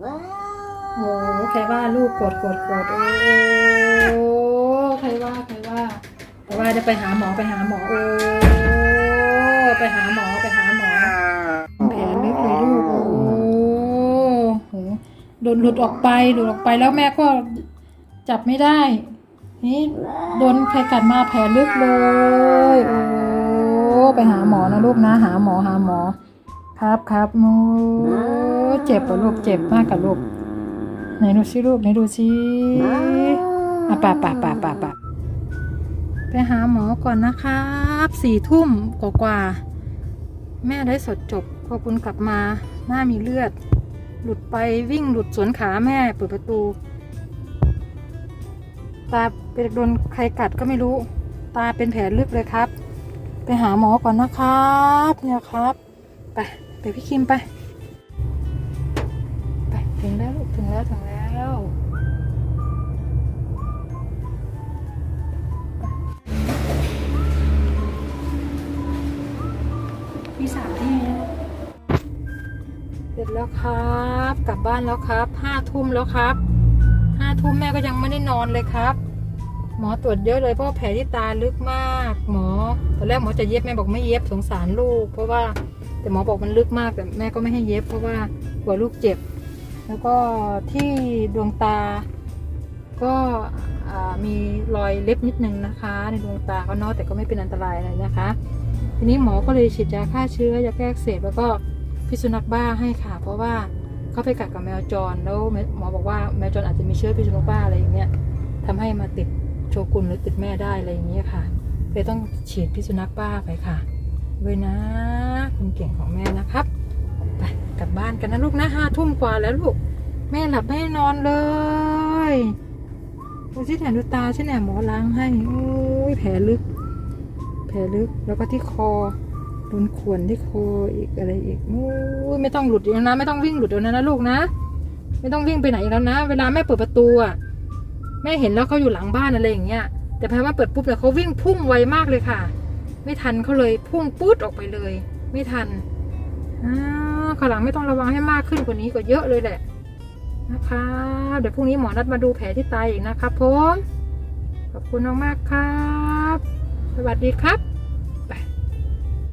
โอ้ใครว่าลูกกดกดกดโอ้ใครว่าใครว่าใครว่าจะไปหาหมอไปหาหมอโอ้ไปหาหมอไปหาหมอแผลลึกเลยลูกโอ้โหโดนหลุดออกไปหลุดออกไปแล้วแม่ก็จับไม่ได้ นี่โดนใครกัดมาแผลลึกเลยโอ้ไปหาหมอนะลูกนะ หาหมอหาหมอ ครับครับโอ้เจ็บปะลูกเจ็บมากกับลูกไหนดูสิลูกไหนดูสิอะป่าป่าป่าป่าป่าไปหาหมอก่อนนะครับสี่ทุ่มกว่าๆแม่ได้สดจบพอคุณกลับมาหน้ามีเลือด หลุดไปวิ่งหลุดสวนขาแม่เปิดประตู ตาเป็นโดนใครกัดก็ไม่รู้ ตาเป็นแผลลึกเลยครับ ไปหาหมอก่อนนะครับ เนี่ยครับ ไปไปพี่คิมไป ไปถึงแล้วลูกถึงแล้วถึงแล้วพี่สามที่เสร็จแล้วครับ กลับบ้านแล้วครับห้าทุ่มแล้วครับห้าทุ่มแม่ก็ยังไม่ได้นอนเลยครับ หมอตรวจเยอะเลยเพราะว่าแผลที่ตาลึกมาก หมอตอนแรกหมอจะเย็บแม่บอกไม่เย็บสงสารลูก เพราะว่า แต่หมอบอกมันลึกมากแต่แม่ก็ไม่ให้เย็บ เพราะว่ากลัวลูกเจ็บ แล้วก็ที่ดวงตา ก็มีรอยเล็บนิดนึงนะคะ ในดวงตาเขาเนาะแต่ก็ไม่เป็นอันตรายอะไรนะคะ ทีนี้หมอก็เลยฉีดยาฆ่าเชื้อยาแก้อักเสบแล้วก็พิษสุนัขบ้าให้ค่ะ เพราะว่าเขาไปกัดกับแมวจรแล้วหมอบอกว่าแมวจรอาจจะมีเชื้อพิษสุนัขบ้าอะไรอย่างเงี้ยทำให้มาติดโชกุนหรือติดแม่ได้อะไรอย่างเงี้ยค่ะเลยต้องฉีดพิษสุนัขบ้าไปค่ะด้วยนะ คุณเก่งของแม่นะครับไปกลับบ้านกันนะลูกนะห้าทุ่มกว่าแล้วลูก แม่หลับไม่นอนเลยดูที่แขนดูตาใช่ไหมหมอล้างให้โอ้ยแผลลึก แผลลึกแล้วก็ที่คอโดนข่วนที่คออีกอะไรอีกโอ้ยไม่ต้องหลุดอีกแล้วนะ ไม่ต้องวิ่งหลุดอีกแล้วนะลูกนะ ไม่ต้องวิ่งไปไหนอีกแล้วนะ เวลาแม่เปิดประตูอะแม่เห็นแล้วเขาอยู่หลังบ้านอะไรอย่างเงี้ยแต่พอแม่เปิดปุ๊บเนี่ยเขาวิ่งพุ่งไวมากเลยค่ะ ไม่ทันเขาเลยพุ่งปุ๊ดออกไปเลย ไม่ทันอขาวหลังไม่ต้องระวังให้มากขึ้นกว่านี้ก็เยอะเลยแหละนะคะเดี๋ยวพรุ่งนี้หมอนัดมาดูแผลที่ตายอีกนะครับผม ขอบคุณมากๆครับ สวัสดีครับ